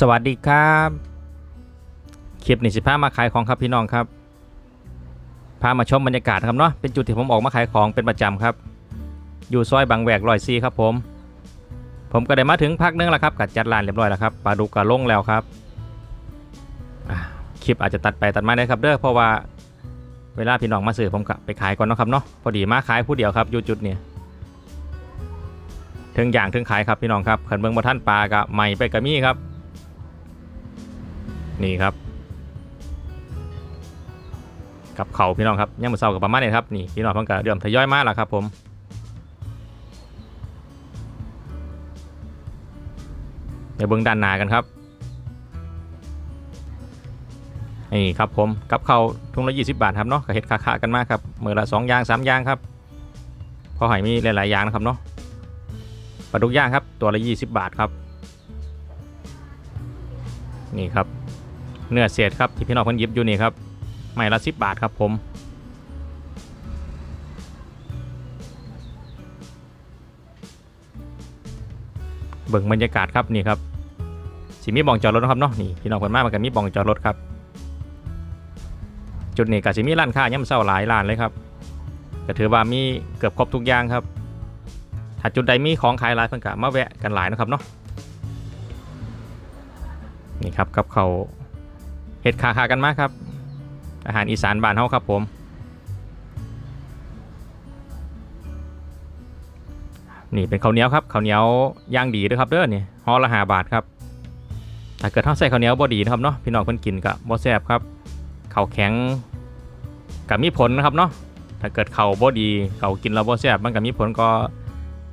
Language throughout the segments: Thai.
สวัสดีครับคลิปนี้สิพามาขายของครับพี่น้องครับพามาชมบรรยากาศครับเนาะเป็นจุดที่ผมออกมาขายของเป็นประจำครับ อยู่ซอยบางแวกรอยซีครับผม ผมก็ได้มาถึงพักนึงแล้วครับกัดจัดร้านเรียบร้อยแล้วครับปลาดุกกระลงแล้วครับคลิปอาจจะตัดไปตัดมาได้ครับเด้อเพราะว่าเวลาพี่น้องมาซื้อผมก็ไปขายก่อนเนาะครับเนาะพอดีมาขายผู้เดียวครับอยู่จุดนี้ถึงอย่างถึงขายครับพี่น้องครับขันเบิงบ่ท่านปลากะใหม่ไปกะมี่ครับ นี่ครับกับเขาพี่น้องครับยังมือเศร้ากับประมาณนี้ครับนี่พี่น้องเพิ่งกะเดือมทยอยมาแล้วครับผมเดี๋ยวเบิ้งด้านหน้ากันครับนี่ครับผมกับเขาทุงละ20บาทครับเนาะกับเห็ดขาๆกันมากครับมือละ2อย่าง3อย่างครับพอหอยมีหลายๆอย่างนะครับเนาะปลาดุกย่างครับตัวละ20บาทครับนี่ครับ เนื้อเศษครับที่พี่น้องเพิ่นยิบอยู่นี่ครับไม้ละสิบบาทครับผมเบิ่งบรรยากาศครับนี่ครับสิมีบ่องจอดรถนะครับเนาะนี่พี่น้องเพิ่นมามันก็มีบ่องจอดรถครับ จุดนี้ก็สิมีร้านค้าย่ำเศร้าหลายร้านเลยครับก็ถือว่ามีเกือบครบทุกอย่างครับ ถ้าจุดใดมีของขายหลายเพิ่นก็มาแวะกันหลายนะครับเนาะนี่ครับกับเขา เห็ดขาขากันมากครับ อาหารอีสานบ้านเฮาครับผมนี่เป็นข้าวเหนียวครับข้าวเหนียวย่างดีด้วยครับเด้อนี่ห่อละหาบาทครับถ้าเกิดเท่าใส่ข้าวเหนียวบ่ดีนะครับเนาะพี่น้องเพิ่นกินกับบ่แซ่บครับข้าวแข็งกับมีผลนะครับเนาะถ้าเกิดข้าวบ่ดีข้าวกินแล้วบ่แซ่บมันก็มีผลก็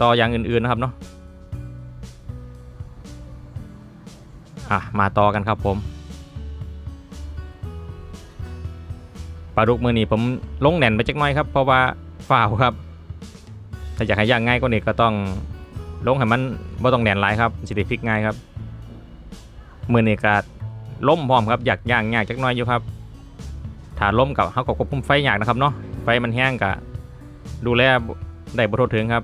ต่ออย่างอื่นๆนะครับเนาะอะมาต่อกันครับผม ปลาดุกมือนี้ผมลงแหน่นไปจักน่อยครับเพราะว่าฝ่าวครับ ถ้าอยากให้ย่างง่ายกว่านี้ก็ต้องลงให้มันบ่ต้องแหน่นหลายครับสิได้พลิกง่ายครับมือนี้ก็ล้มพร้อมครับอยากย่างยากจักน่อยอยู่ครับถ้าล้มกับเฮาก็ควบคุมไฟยากนะครับเนาะไฟมันแห้งก็ดูแลได้บ่ทั่วถึงครับ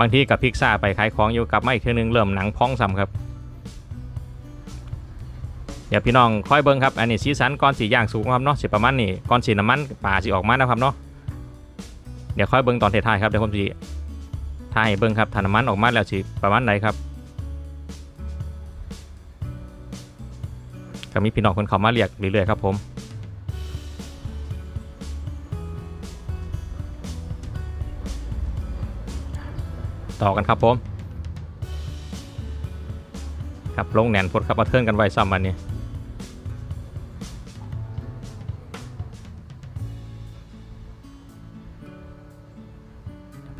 บางทีกับพิกซ่าไปขายของอยู่กลับมาอีกเทือนึงเริ่มหนังพองซ้ำครับ เดี๋ยวพี่น้องค่อยเบิ้งครับ อันนี้สีสันก้อนสีอย่างสูงครับเนาะสิประมาณนี้ก้อนสีน้ำมันป่าสีออกมานะครับเนาะ เดี๋ยวค่อยเบิ้งตอนท้ายๆครับเดี๋ยวผมสีถ่ายให้เบิ้งครับถ้าน้ำมันออกมาแล้วสิประมาณไหนครับก็มีพี่น้องคนเขามาเรียกเรื่อยๆครับผมต่อกันครับผม ครับลงแหนนพดครับมาเทิร์นกันไว้ซ้ำวันนี้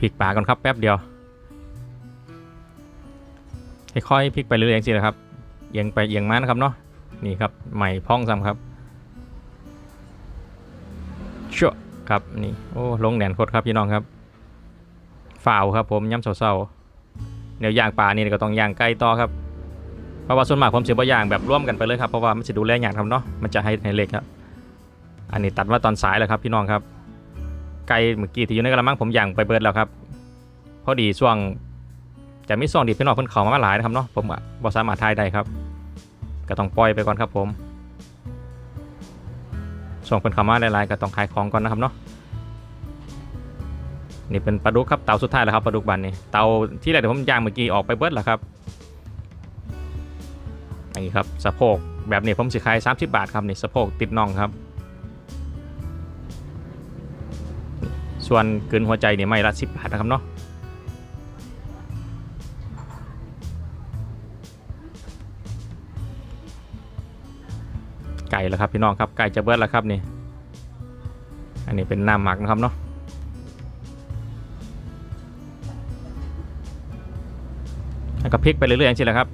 ลิกปลาก่อนครับแป๊บเดียวค่อยๆพลิกไปเรื่อยๆสินะครับเอียงไปเอียงมานะครับเนาะนี่ครับใหม่พ่องซ้ำครับชั่วครับนี่โอ้ลงแหนนพดครับพี่น้องครับฝ่าวครับผมย้ำเศร้าๆเดี๋ยวย่างปลานี่ก็ต้องย่างไก่ต่อครับเพราะว่าส่วนมากผมเสิบ่ย่างแบบร่วมกันไปเลยครับเพราะว่ามันจะดูแลอยากครับเนาะมันจะให้ให้เล็กครับอันนี้ตัดมาตอนสายแล้วครับพี่น้องครับ ไก่เมื่อกี้ที่อยู่ในกระมังผมย่างไปเบิดแล้วครับ พอดีช่วงจะมีช่วงดีพี่น้องเพิ่นเขามาหลายนะครับเนาะผมก็บ่สามารถทายได้ครับ ก็ต้องปล่อยไปก่อนครับผมช่วงเพิ่นเขามาหลายๆก็ต้องขายของก่อนนะครับเนาะนี่เป็นปลาดุกครับเตาสุดท้ายแล้วครับปลาดุกบันนี่เตาที่แรกที่ผมย่างเมื่อกี้ออกไปเบิดแล้วครับนี่ครับสะโพกแบบนี้ผมสิขาย30 บาทครับนี่สะโพกติดน่องครับ ส่วนเกินหัวใจเนี่ยไม่ละ10บาทนะครับเนาะไก่แล้วครับพี่น้องครับไก่จะเบิดแล้วครับนี่อันนี้เป็นน้ำหมักนะครับเนาะแล้วก็พลิกไปเรื่อยๆอย่างนี้แหละครับ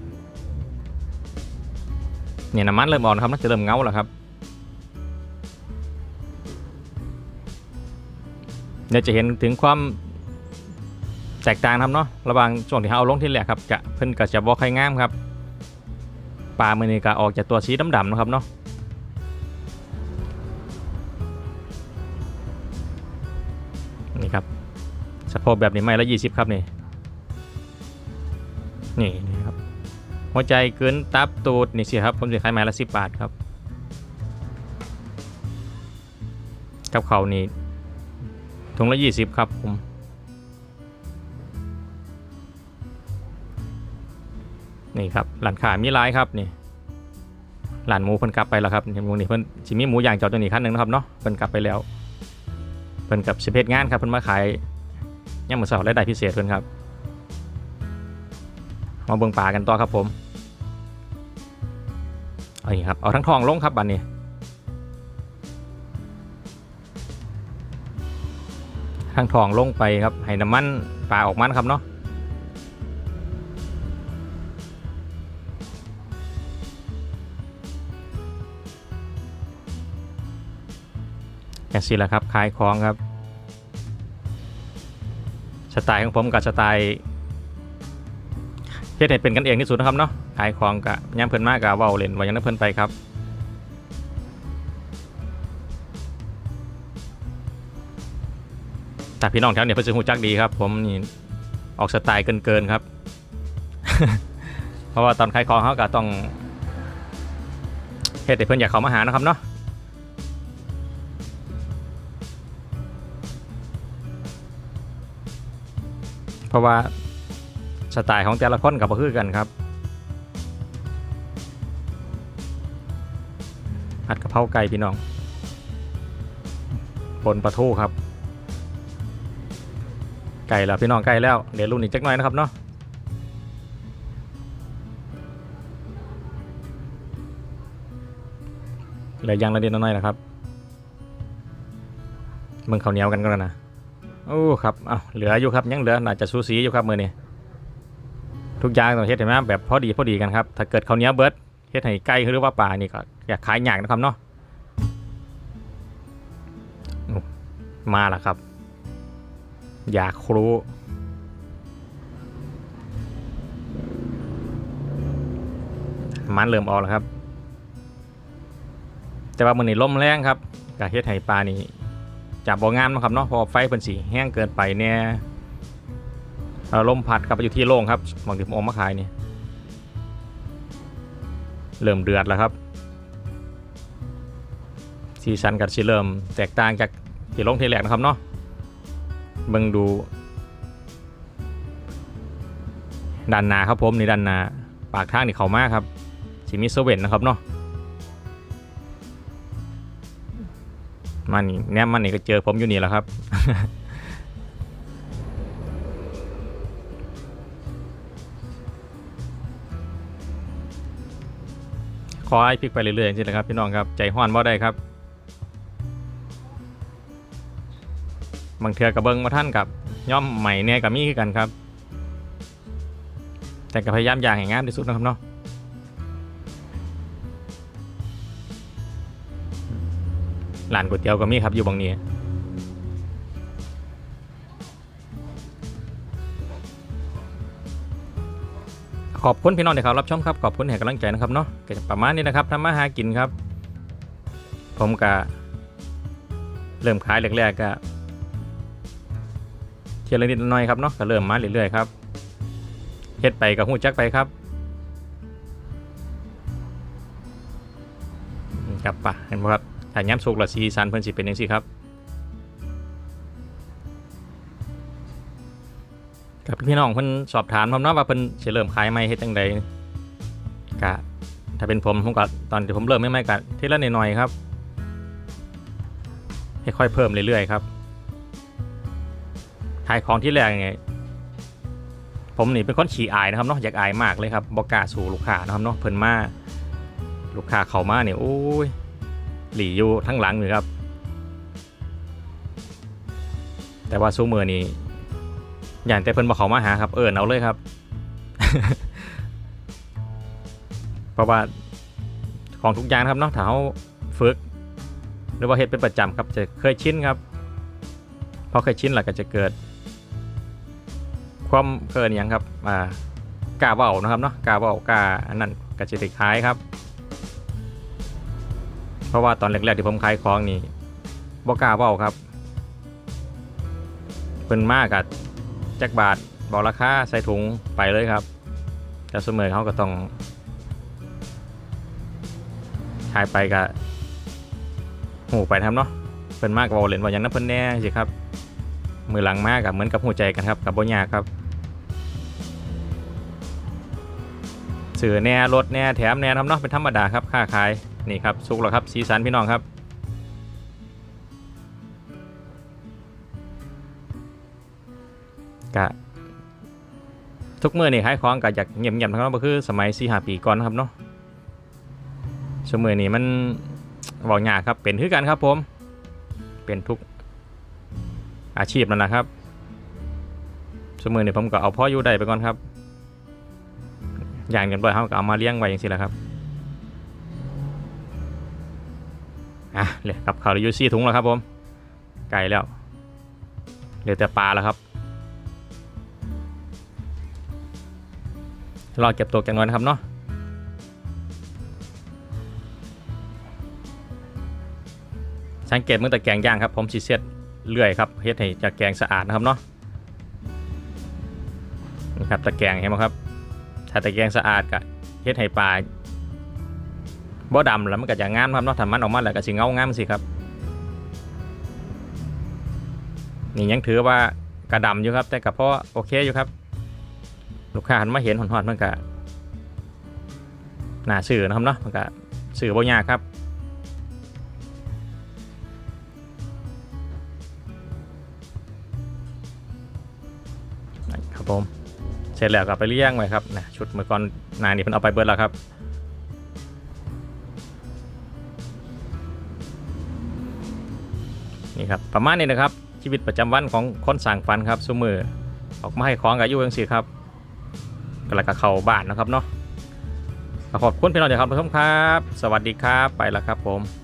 เนี่ยน้ำมันเริ่มอ่อนครับน่าจะเริ่มเงาแล้วครับ เดี๋ยวจะเห็นถึงความแตกต่างครับเนาะระหว่างช่วงที่เราเอาลงที่แรกครับกะเพิ่นก็จะบ่ค่อยงามครับปลามือนี้ก็ออกจากตัวสีดำๆนะครับเนาะนี่ครับสะโพกแบบนี้ไม่ละยี่สิบครับนี่นี่นี่ครับหัวใจเกินตับตูดนี่สิครับผมจะขายไม้ละสิบบาทครับกับเขานี่ ถุงละยี่สิบครับผมนี่ครับหลานขามีร้ายครับนี่หลานหมูเพิ่นกลับไปแล้วครับนี่หมูนี่เพิ่นสิมีหมูย่างจอดตัวนี้ขั้นหนึ่งนะครับเนาะเพิ่นกลับไปแล้วเพิ่นกับสิเพชงานครับเพิ่นมาขายย่างหมูสาวและได้พิเศษเพิ่นครับมาเบิ่งป่ากันต่อครับผมเอาอย่างนี้ครับเอาทั้งทองลงครับบัดนนี้ ทั้งทองลงไปครับให้น้ำมันปลาออกมันครับเนาะอย่างสิแหละครับขายของครับ สไตล์ของผมกับสไตล์เฮ็ดให้เป็นกันเองที่สุดนะครับเนาะขายของกับย่ำเพิ่นมากกับว้าเล่นว่ายังนั้นเพิ่นไปครับ แต่พี่น้องแถวเนี่ยเพิ่นสิฮู้จักดีครับ ผมนี่ออกสไตล์เกินๆครับ เพราะว่าตอนขายของเขาก็ต้องเฮ็ดให้เพิ่นอยากเข้ามาหานะครับเนาะเพราะว่าสไตล์ของแต่ละคนกับบ่คือกันครับผัดกะเพราไก่พี่น้องปนปลาทูครับ ไก่แล้วพี่น้องไก่แล้วเดี๋ยวรุ่นอีกจักหน่อยนะครับเนาะเหลือยังละเดียน้อยนะครับมึงเขาเหนียวกันก็แล้วนะโอ้ครับเอาเหลืออยู่ครับยังเหลือน่าจะสูสีอยู่ครับมือนี้ทุกอย่างต้องเฮ็ดให้มันแบบพอดีพอดีกันครับถ้าเกิดเขาเหนียวเบิร์ดเฮ็ดให้ไก่หรือว่าปลานี่ก็อยากขายหยากนะครับเนาะมาแล้วครับ อยากครูมันเริ่มออกแล้วครับ แต่ว่ามือนี้ลมแรงครับก็เฮ็ดให้ปลานี่จับบ่งามนะครับเนาะพอไฟเพิ่นสีแห้งเกินไปเนี่ยเอาลมพัดกลับไปอยู่ที่โล่งครับบางทีผมออกมาขายนี่เริ่มเดือดแล้วครับสีสันกับสีเริ่มแตกต่างจากที่ลงที่แรกนะครับเนาะ เบิ่งดูด้านนาครับผมนี่ด้านนาปากทางนี่เขามากครับสีมีเซเว่นนะครับเนาะมันนี่แนมมันนี่ก็เจอผมอยู่นี่แหละครับ ขอให้พลิกไปเรื่อยๆจริงๆนะครับพี่น้องครับ ใจห้อนบ่ได้ครับ บางเทือกับเบิงมาท่านกับย่อมใหม่เนี่ยกับมี่คือกันครับ แต่ก็พยายามอย่างให้งามที่สุดนะครับเนาะร้านก๋วยเตี๋ยวก็มีครับอยู่บางนี้ขอบคุณพี่น้องที่เขารับชมครับขอบคุณให้กำลังใจนะครับเนาะก็ประมาณนี้นะครับทำมาหากินครับ ผมก็เริ่มขายแรกๆก็ ทียละนิดหน้อยครับเนาะก็เริ่มมาเรื่อยๆครับเฮ็ดไปกับหูจักไปครับกลับปะเห็นไหมครับถ้าย้ำสุกละสีสันเพิ่นสิเป็นจังซี่ครับกับพี่น้องเพิ่นสอบถามผมเนาะว่าเพิ่นสิเริ่มขายใหม่เฮ็ดจังใดกะถ้าเป็นผมผมก็ตอนที่ผมเริ่มใหม่ก็ทีละหน่อยๆครับค่อยๆเพิ่มเรื่อยๆครับ ขายของที่แรกไงผมนี่เป็นคนขี้อายนะครับเนาะอยากอายมากเลยครับบ่กล้าสู่ลูกค้านะครับเนาะเพิ่นมาลูกค้าเข้ามาเนี่ยโอ้ยหลีอยู่ทั้งหลังเลยครับ แต่ว่าซูเมอร์นี่อย่างแต่เพิ่นมาเขามาหาครับเอิญเอาเลยครับ เพราะว่าของทุกอย่างครับเนาะถ้าเขาฝึก หรือว่าเฮ็ดเป็นประจำครับจะเคยชินครับพอเคยชินแล้วก็จะเกิด ความเกินอย่างครับอ่ากาเบานะครับเนาะกาเบากาอันนั้นกระจิติขายครับ เพราะว่าตอนแรกๆที่ผมขายของนี่บ่กาเบาครับเพิ่นมากกับจักบาทบอกราคาใส่ถุงไปเลยครับ แต่เสมอเขาก็ต้องขายไปกับหูไปทำเนาะเพิ่นมากกว่าเล่นว่าอย่างนั้นเพิ่นแน่สิครับ มือหลังมากกับเหมือนกับหูใจกันครับกับบ่ยากครับสื่อแน่รถแน่แถมแน่ทำเนาะเป็นธรรมดาครับค่าขายนี่ครับสุกแล้วครับสีสันพี่น้องครับกะทุกมือนี่ขายของก็อยากเงียบๆนะครับก็คือสมัย4 5ปีก่อนนะครับเนาะสมัยนี้มันเว้ายากครับเป็นคือกันครับผม เป็นทุก อาชีพนั่นแหละครับสมือนี่ยผมก็เอาพ่ออยู่ได้ไปก่อนครับ อย่างเงินบ่อยเขาก็เอามาเลี้ยงไว้อย่างสิแหละครับอะเลยกับข่าวรีวิวซี่ถุงแล้วครับผมไก่แล้วเหลือแต่ปลาแล้วครับรอเก็บตัวกงน้อยนะครับเนาะสังเกตเมื่อตะแกงย่างครับ ผมสีเซ็ต เลื่อยครับเฮ็ดให้จะแกงสะอาดนะครับเนาะนี่ครับตะแกรงเห็นไหมครับ ถ้าตะแกรงสะอาดก็เฮ็ดให้ปลาบ่ดำแล้วมันก็จะงามครับเนาะถ้ามันออกมาแล้วก็สิเงางามสิครับนี่ยังถือว่ากระดำอยู่ครับ แต่ก็เพาะโอเคอยู่ครับ ลูกค้าหันมาเห็นหอนๆมันก็น่าซื้อนะครับเนาะมันก็ซื้อบ่ยากครับครับ สร็จแล้วก็ไปเลี้ยงไว้ครับนะชุดเมื่อก่อนหนานี่เพิ่นเอาไปเบิดแล้วครับนี่ครับประมาณนี้นะครับชีวิตประจำวันของคนสั่งฟันครับซุมือออกมาให้ของกับยุ่จังสิครับก็แล้วก็เข้าบ้านนะครับเนาะขอบคุณพี่น้องจากครับผู้ชมครับ สวัสดีครับไปแล้วครับผม